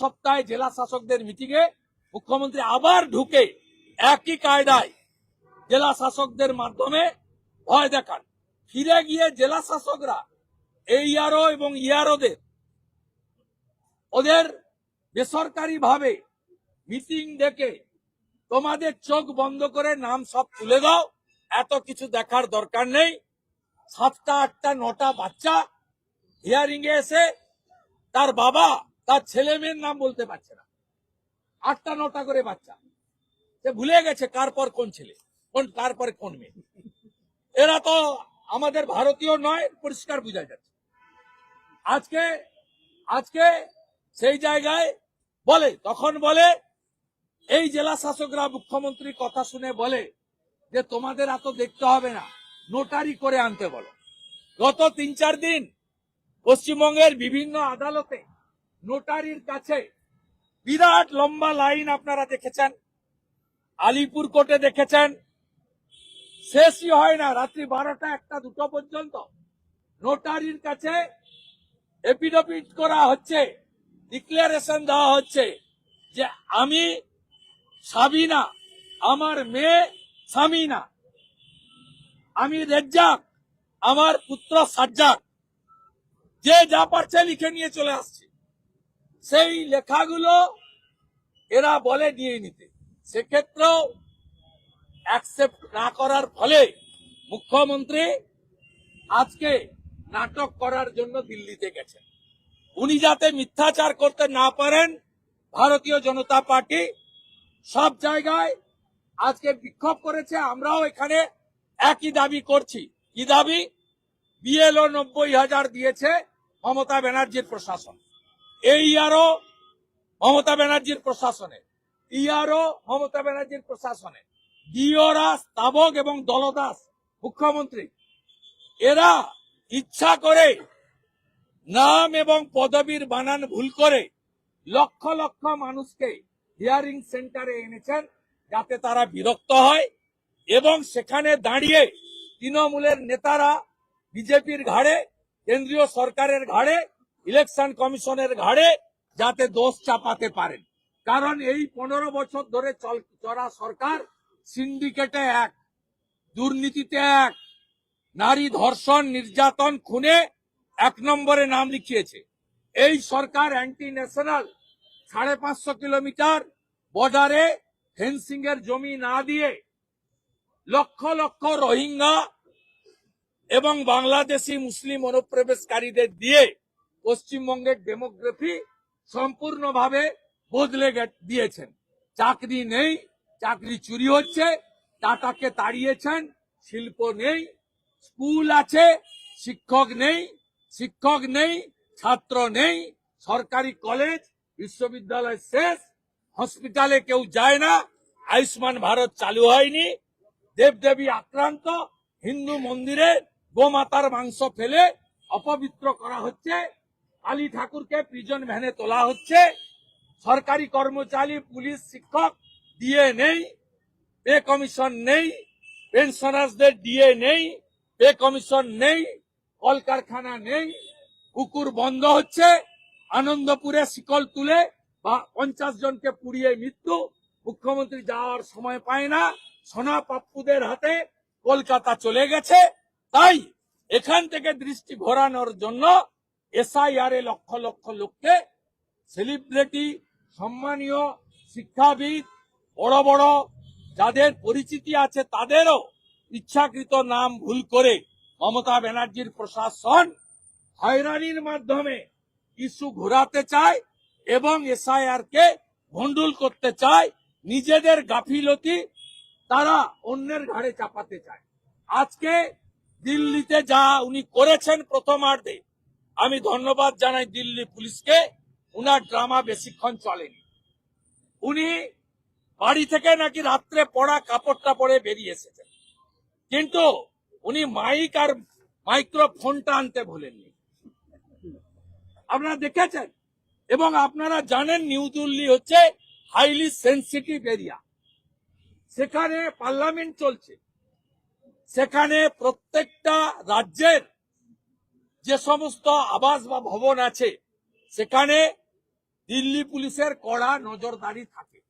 সপ্তাহে জেলা শাসকদের মিটিংয়ে মুখ্যমন্ত্রী আবার ঢুকে একই কায়দায় জেলা শাসকদের মাধ্যমে ভয় দেখান। ফিরে গিয়ে জেলা শাসকরা এইআরও এবং ইআরওদের ওদের বেসরকারি ভাবে মিটিং ডেকে তোমাদের চোখ বন্ধ করে নাম সব তুলে দাও, এত কিছু দেখার দরকার নেই। সাতটা, আটটা, নটা বাচ্চা হিয়ারিং এসে তার বাবা তার ছেলে মেয়ের নাম বলতে পারছে না। আটটা, নটা করে বাচ্চা। সে ভুলে গেছে কার পর কোন ছেলে, কোন কার পরে কোন মেয়ে। এরা তো আমাদের ভারতীয় নয়, পরিষ্কার বোঝা যাচ্ছে। আজকে আজকে সেই জায়গায় বলে, তখন বলে, এই জেলা শাসকরা মুখ্যমন্ত্রীর কথা শুনে বলে যে, তোমাদের এত দেখতে হবে না, নোটারি করে আনতে বলো। গত তিন, চার দিন পশ্চিমবঙ্গের বিভিন্ন আদালতে নোটারির কাছে বিরাট লম্বা লাইন আপনারা দেখেছেন, আলিপুর কোর্টে দেখেছেন। শেষই হয় না, রাত্রি বারোটা একটা দুটো পর্যন্ত। নোটারির কাছে এপিডোপিট করা হচ্ছে ডিক্লারেশন দেওয়া হচ্ছে যে আমি সাবিনা, আমার মেয়ে সামিনা। আমি রেজ্জাক, আমার পুত্র সাজ্জাক। যে যা পারছে লিখে নিয়ে চলে আসছে। সেই লেখাগুলো এরা বলে নিয়ে নিতে। সেক্ষেত্রেও অ্যাকসেপ্ট না করার ফলে মুখ্যমন্ত্রী আজকে নাটক করার জন্য দিল্লিতে গেছেন। উনি যাতে মিথ্যাচার করতে না পারেন, ভারতীয় জনতা পার্টি সব জায়গায় আজকে বিক্ষোভ করেছে, আমরাও এখানে একই দাবি করছি। কি দাবি? বিএলও নব্বই হাজার দিয়েছে মমতা ব্যানার্জির প্রশাসন। এই আরও মমতা ব্যানার্জির প্রশাসনে ইআরও মমতা ব্যানার্জির প্রশাসনে ডিওরা স্তাবক এবং দলদাস মুখ্যমন্ত্রী, এরা ইচ্ছা করে নাম এবং পদবীর বানান ভুল করে লক্ষ লক্ষ মানুষকে হিয়ারিং সেন্টারে এনেছেন যাতে তারা বিরক্ত হয় এবং সেখানে দাঁড়িয়ে তৃণমূলের নেতারা বিজেপির ঘাড়ে, কেন্দ্রীয় সরকারের ঘাড়ে ইলেকশন কমিশনের ঘাড়ে যাতে দোষ চাপাতে পারেন। কারণ এই পনেরো বছর ধরে চলা সরকার সিন্ডিকেটে এক, দুর্নীতিতে এক, নারী ধর্ষণ, নির্যাতন খুনে এক নম্বরে নাম লিখিয়েছে। এই সরকার অ্যান্টি ন্যাশনাল সাড়ে পাঁচশো কিলোমিটার বর্ডারে ফেন্সিং এর জমি না দিয়ে লক্ষ লক্ষ রোহিঙ্গা এবং বাংলাদেশি মুসলিম অনুপ্রবেশকারীদের দিয়ে পশ্চিমবঙ্গের ডেমোগ্রাফি সম্পূর্ণভাবে বদলে দিয়েছেন। চাকরি নেই, চাকরি চুরি হচ্ছে টাটাকে তাড়িয়েছেন, শিল্প নেই, স্কুল আছে, শিক্ষক নেই শিক্ষক নেই, ছাত্র নেই, সরকারি কলেজ, বিশ্ববিদ্যালয় শেষ, হসপিটালে কেউ যায় না, আয়ুষ্মান ভারত চালু হয়নি, দেবদেবী আক্রান্ত, হিন্দু মন্দিরে গোমাতার মাংস ফেলে অপবিত্র করা হচ্ছে কালী ঠাকুরকে প্রিজন ভ্যানে তোলা হচ্ছে। সরকারি কর্মচারী, পুলিশ, শিক্ষক ডিএ নেই পে কমিশন নেই পেনশনার্সদের ডিএ নেই পে কমিশন নেই, কলকারখানা নেই, পুকুর বন্ধ হচ্ছে। আনন্দপুরে শিকল তুলে বা পঞ্চাশ জনকে পুড়িয়ে মৃত্যু। মুখ্যমন্ত্রী যাওয়ার সময় পায় না। সোনা পাপ্পুদের হাতে কলকাতা চলে গেছে। তাই এখান থেকে দৃষ্টি ঘোরানোর জন্য এসআইআর এ লক্ষ লক্ষ লোককে সেলিব্রিটি, সম্মানীয় শিক্ষাবিদ, বড় বড় যাদের পরিচিতি আছে তাদেরও ইচ্ছাকৃত নাম ভুল করে মমতা ব্যানার্জির প্রশাসন হয়রানির মাধ্যমে ইস্যু ঘোরাতে চায় এবং এসআইআর কে ভন্ডুল করতে চায়, নিজেদের গাফিলতি তারা অন্যের ঘাড়ে চাপাতে চায়। আজকে দিল্লিতে যা উনি করেছেন প্রথমার্ধে আমি ধন্যবাদ জানাই দিল্লি পুলিশকে। উনার ড্রামা বেশিক্ষণ চলেনি। উনি বাড়ি থেকে নাকি রাত্রে পড়া কাপড়টা পরে বেরিয়ে এসেছেন। কিন্তু উনি মাইক আর মাইক্রোফোনটা আনতে ভুলেননি। আপনারা দেখেছেন? এবং আপনারা জানেন নিউ দিল্লি হচ্ছে হাইলি সেন্সিটিভ এরিয়া। সেখানে পার্লামেন্ট চলছে। সেখানে প্রত্যেকটা রাজ্যের যে সমস্ত আবাস বা ভবন আছে, সেখানে দিল্লি পুলিশের কড়া নজরদারি থাকে।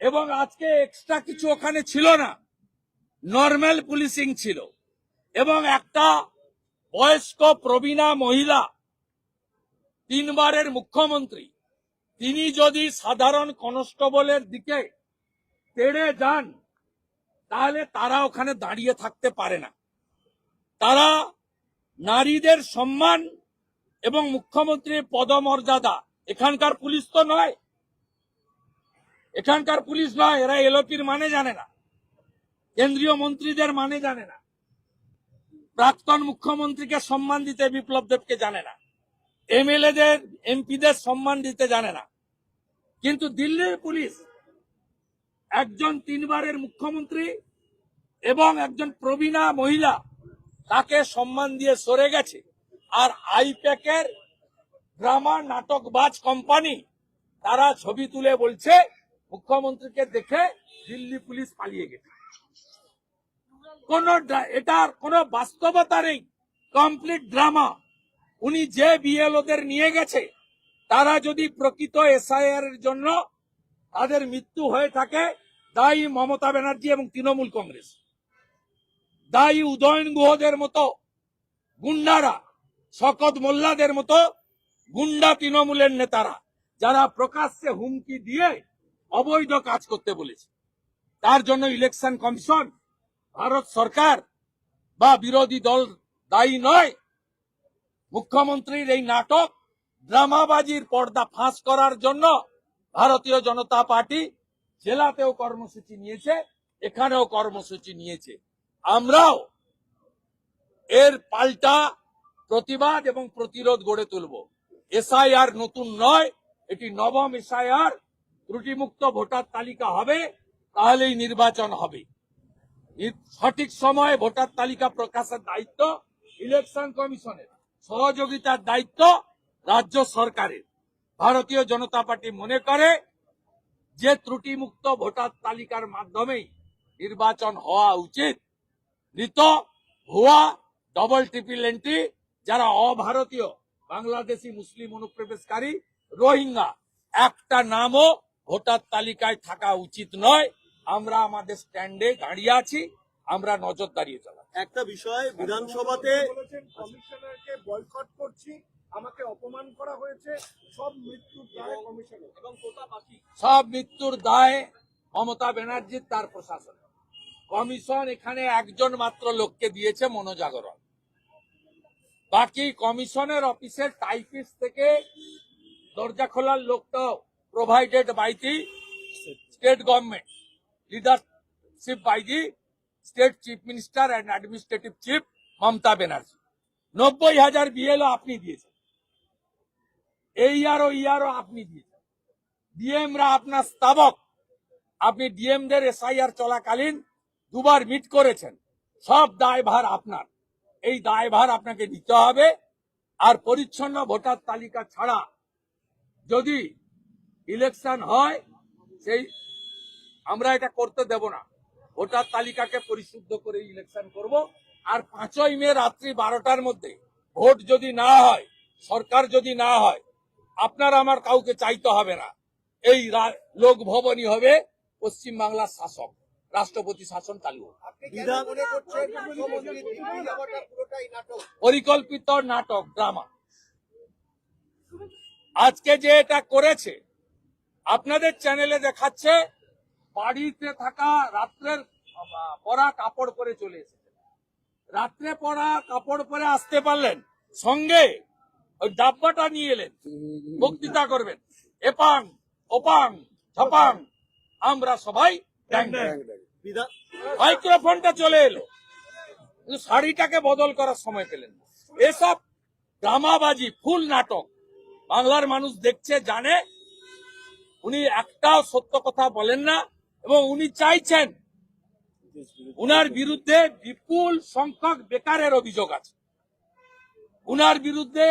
এবং আজকে এক্সট্রা কিছু ওখানে ছিল না নর্মাল পুলিশিং ছিল। এবং একটা বয়স্ক প্রবীণা মহিলা, তিনবারের মুখ্যমন্ত্রী, তিনি যদি সাধারণ কনস্টেবলের দিকে তেড়ে যান, তাহলে তারা ওখানে দাঁড়িয়ে থাকতে পারে না। তারা নারীদের সম্মান এবং মুখ্যমন্ত্রীর পদমর্যাদা। এখানকার পুলিশ তো নয়। এখানকার পুলিশ নয়, এরা এলোপির মানে জানে না। কেন্দ্রীয় মন্ত্রীদের মানে জানে না। প্রাক্তন মুখ্যমন্ত্রীকে সম্মান দিতে বিপ্লব দেবকে জানে না। এমএলএদের, এমপিদের সম্মান দিতে জানে না। কিন্তু দিল্লির পুলিশ একজন তিনবারের মুখ্যমন্ত্রী এবং একজন প্রবীণা মহিলা তাকে সম্মান দিয়ে সরে গেছে। আর আইপ্যাকের ড্রামা নাটকবাজ কোম্পানি তারা ছবি তুলে বলছে, মুখ্যমন্ত্রীকে দেখে দিল্লি পুলিশ পালিয়ে গেছে। কোন এটার কোনো বাস্তবতা নেই কমপ্লিট ড্রামা উনি যে বিএলওদের নিয়ে গেছে, তারা যদি প্রকৃত এসআইআর এর জন্য তাদের মৃত্যু হয়ে থাকে, দায়ী মমতা ব্যানার্জি এবং তৃণমূল কংগ্রেস। দায়ী উদয়ন গুহদের মতো, গুন্ডারা, শকত মোল্লাদের মতো গুন্ডা তৃণমূলের নেতারা, যারা প্রকাশ্যে হুমকি দিয়ে অবৈধ কাজ করতে বলেছে। তার জন্য ইলেকশন কমিশন, ভারত সরকার বা বিরোধী দল দায়ী নয়। মুখ্যমন্ত্রীর এই নাটক ড্রামাবাজির পর্দা ফাঁস করার জন্য ভারতীয় জনতা পার্টি জেলাতেও কর্মসূচি নিয়েছে, এখানেও কর্মসূচি নিয়েছে। আমরাও এর পাল্টা প্রতিবাদ এবং প্রতিরোধ গড়ে তুলব। এসআইআর নতুন নয়, এটি নবম এসআইআর। ত্রুটিমুক্ত ভোটার তালিকা হবে, তাহলেই নির্বাচন হবে। সঠিক সময়ে ভোটার তালিকা প্রকাশের দায়িত্ব ইলেকশন কমিশনের, সহযোগিতার দায়িত্ব রাজ্য সরকারের। ভারতীয় জনতা পার্টি মনে করে যে ত্রুটিমুক্ত ভোটার তালিকার মাধ্যমেই নির্বাচন হওয়া উচিত মৃত ভুয়া ডবল ট্রিপল এন্ট্রি যারা অভারতীয় বাংলাদেশি মুসলিম অনুপ্রবেশকারী রোহিঙ্গা। একটা নামও ভোটার তালিকায় থাকা উচিত নয়। আমরা আমাদের স্ট্যান্ডে দাঁড়িয়ে আছি আমরা নজরদারি চালাচ্ছি। একটা বিষয় বিধানসভাতে কমিশনারকে বয়কট করছি আমাকে অপমান করা হয়েছে সব মৃত্যুর দায় কমিশনের। এবং কোটা সব মৃত্যুর দায় মমতা ব্যানার্জির তার প্রশাসন। কমিশন এখানে একজন মাত্র লোককে দিয়েছে মনোজাগরণ বাকি কমিশনের অফিসের টাইপিস থেকে দরজা খোলার লোকটা provided by the state government leadership by the state chief minister and administrative chief Mamata Banerjee. নব্বই হাজার বিএলও আপনি দিয়েছেন। এই ইয়ারও ইয়ারও আপনি দিয়েছেন। ডিএমরা আপনার স্তাবক। আপনি ডিএমদের এসআইআর চলাকালীন দুবার মিট করেছেন। সব দায়ভার আপনার। এই দায়ভার আপনাকে নিতে হবে। আর পরিচ্ছন্ন ভোটার তালিকা ছাড়া যদি ইলেকশন হয়, সেই আমরা এটা করতে দেব না। ভোটার তালিকাকে পরিশুদ্ধ করে ইলেকশন করব। আর পাঁচই মে রাত্রি বারোটার মধ্যে ভোট যদি না হয়, সরকার যদি না হয়, আপনার আমার কাউকে চাইতে হবে না। এই লোক ভবনই হবে পশ্চিমবাংলার শাসক। রাষ্ট্রপতি শাসন চালু মনে পরিকল্পিত নাটক? ড্রামা। আজকে যে এটা করেছে আপনাদের চ্যানেলে দেখাচ্ছে বাড়িতে থাকা রাত্রের পরা কাপড় পরে চলে এসেছে। রাত্রে পরা কাপড় পরে আসতে পারলেন সঙ্গে ওই ডাব্বাটা নিয়ে এলেন বক্তৃতা করবেন। এপাং ওপাং ঝপাং আমরা সবাই ড্যাং ড্যাং। মাইক্রোফোনটা চলে এলো। শাড়িটাকে বদল করার সময় পেলেন এসব ড্রামাবাজি, ফুল নাটক। বাংলার মানুষ দেখছে, জানে। উনি একটাও সত্য কথা বলেন না এবং উনি চাইছেন, উনার বিরুদ্ধে বিপুল সংখ্যক বেকারের অভিযোগ আছে। উনার বিরুদ্ধে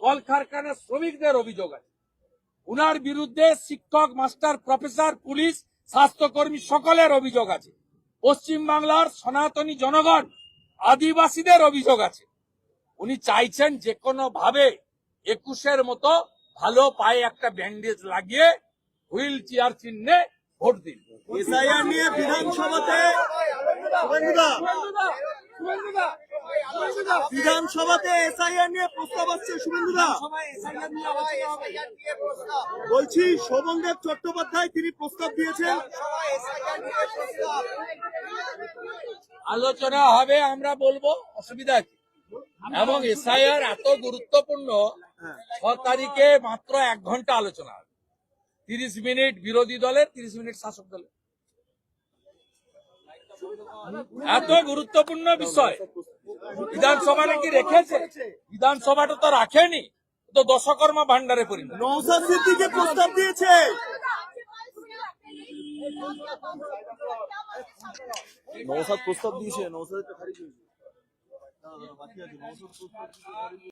কলকারখানার শ্রমিকদের অভিযোগ আছে। উনার বিরুদ্ধে শিক্ষক, মাস্টার, প্রফেসর, পুলিশ স্বাস্থ্যকর্মী সকলের অভিযোগ আছে। পশ্চিম বাংলার সনাতনী জনগণ আদিবাসীদের অভিযোগ আছে। উনি চাইছেন যে কোনো ভাবে একুশের মতো ভালো পায়ে একটা ব্যান্ডেজ লাগিয়ে হুইল চেয়ার চিহ্নে ভোট দিন। এসআইআর নিয়ে বিধানসভাতে বিধানসভাতে এসআইআর নিয়ে প্রস্তাব আসছে শুভেন্দুদা বলছি শোভনদেব চট্টোপাধ্যায় তিনি প্রস্তাব দিয়েছেন। আলোচনা হবে আমরা বলব অসুবিধা কি? এবং এসআইআর এত গুরুত্বপূর্ণ ছ তারিখে মাত্র এক ঘণ্টা আলোচনা হবে। তিরিশ মিনিট বিরোধী দলের তিরিশ মিনিট শাসক দলের। এত গুরুত্বপূর্ণ বিষয়। বিধানসভা নাকি রেখেছে? বিধানসভাটা তো রাখেনি তো দশকর্মা ভান্ডারে পরিণত। সিদ্দিকে প্রস্তাব দিয়েছে। নৌসাদ প্রস্তাব দিয়েছে নৌসাদ খারিজ হয়েছে না, না, বাকি আছে নৌসাদ প্রস্তাব।